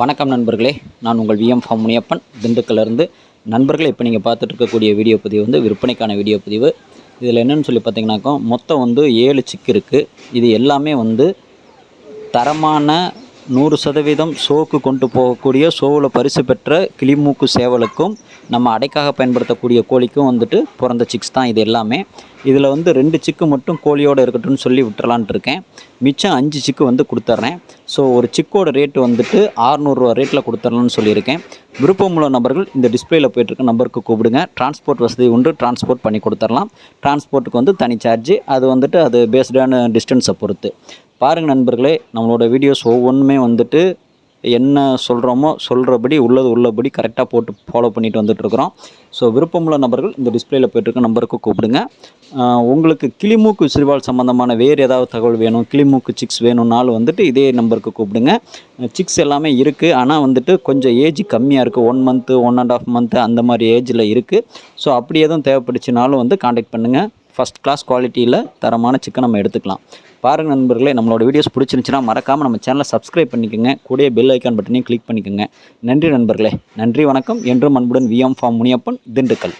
வணக்கம் நண்பர்களே. நான் உங்கள் விஎம் ஃபார்ம் முனியப்பன். திண்டுக்கல்லேருந்து நண்பர்களே இப்போ நீங்கள் பார்த்துட்டு இருக்கக்கூடிய வீடியோ பதிவு வந்து விற்பனைக்கான வீடியோ பதிவு. இதில் என்னென்னு சொல்லி பார்த்தீங்கன்னாக்கா மொத்தம் வந்து ஏழு சிக்கு இருக்குது இது எல்லாமே வந்து தரமான நூறு சதவீதம் சோக்கு கொண்டு போகக்கூடிய ஷோவில் பரிசு பெற்ற கிளிமூக்கு சேவலுக்கும் நம்ம அடைக்காக பயன்படுத்தக்கூடிய கோழிக்கும் வந்துட்டு பிறந்த சிக்ஸ் தான் இது எல்லாமே. இதில் வந்து ரெண்டு சிக்கு மட்டும் கோழியோடு இருக்கட்டும்னு சொல்லி விட்டுறலான்ட்டு இருக்கேன் மிச்சம் அஞ்சு சிக்கு வந்து கொடுத்துட்றேன் ஸோ ஒரு சிக்கோட ரேட்டு வந்துட்டு ஆறுநூறுவா ரேட்டில் கொடுத்துட்லான்னு சொல்லியிருக்கேன். விருப்பமுள்ள நபர்கள் இந்த டிஸ்பிளேயில் போயிட்டுருக்க நம்பருக்கு கூப்பிடுங்க. டிரான்ஸ்போர்ட் வசதி உண்டு டிரான்ஸ்போர்ட் பண்ணி கொடுத்துடலாம் டிரான்ஸ்போர்ட்டுக்கு வந்து தனி சார்ஜ் அது வந்துட்டு அது பேஸ்டான டிஸ்டன்ஸை பொறுத்து. பாருங்கள் நண்பர்களே நம்மளோட வீடியோஸ் ஒவ்வொன்றுமே வந்துட்டு என்ன சொல்கிறோமோ சொல்கிறபடி உள்ளது உள்ளபடி கரெக்டாக போட்டு ஃபாலோ பண்ணிட்டு வந்துட்டுருக்குறோம். ஸோ விருப்பமுள்ள நபர்கள் இந்த டிஸ்பிளேயில் போயிட்டுருக்க நம்பருக்கு கூப்பிடுங்க. உங்களுக்கு கிளிமூக்கு சிறுவால் சம்மந்தமான வேறு ஏதாவது தகவல் வேணும் கிளிமூக்கு சிக்ஸ் வேணும்னாலும் வந்துட்டு இதே நம்பருக்கு கூப்பிடுங்க. சிக்ஸ் எல்லாமே இருக்குது ஆனால் வந்துட்டு கொஞ்சம் ஏஜ் கம்மியாக இருக்குது one month one and half month அந்த மாதிரி ஏஜில் இருக்குது ஸோ அப்படி எதுவும் தேவைப்படுச்சுனாலும் வந்து காண்டாக்ட் பண்ணுங்கள் ஃபஸ்ட் கிளாஸ் குவாலிட்டியில் தரமான சிக்கன் நம்ம எடுத்துக்கலாம். பாருங்கள் நண்பர்களே நம்மளோட வீடியோஸ் பிடிச்சிருந்துச்சுன்னா மறக்காமல் நம்ம சேனலை சப்ஸ்கிரைப் பண்ணிக்கோங்க. கூடயே பெல் ஐக்கான் பட்டனையும் கிளிக் பண்ணிக்கோங்க. நன்றி நண்பர்களே. நன்றி வணக்கம். என்றும் அன்புடன் விஎம் ஃபார்ம் முனியப்பன் திண்டுக்கல்.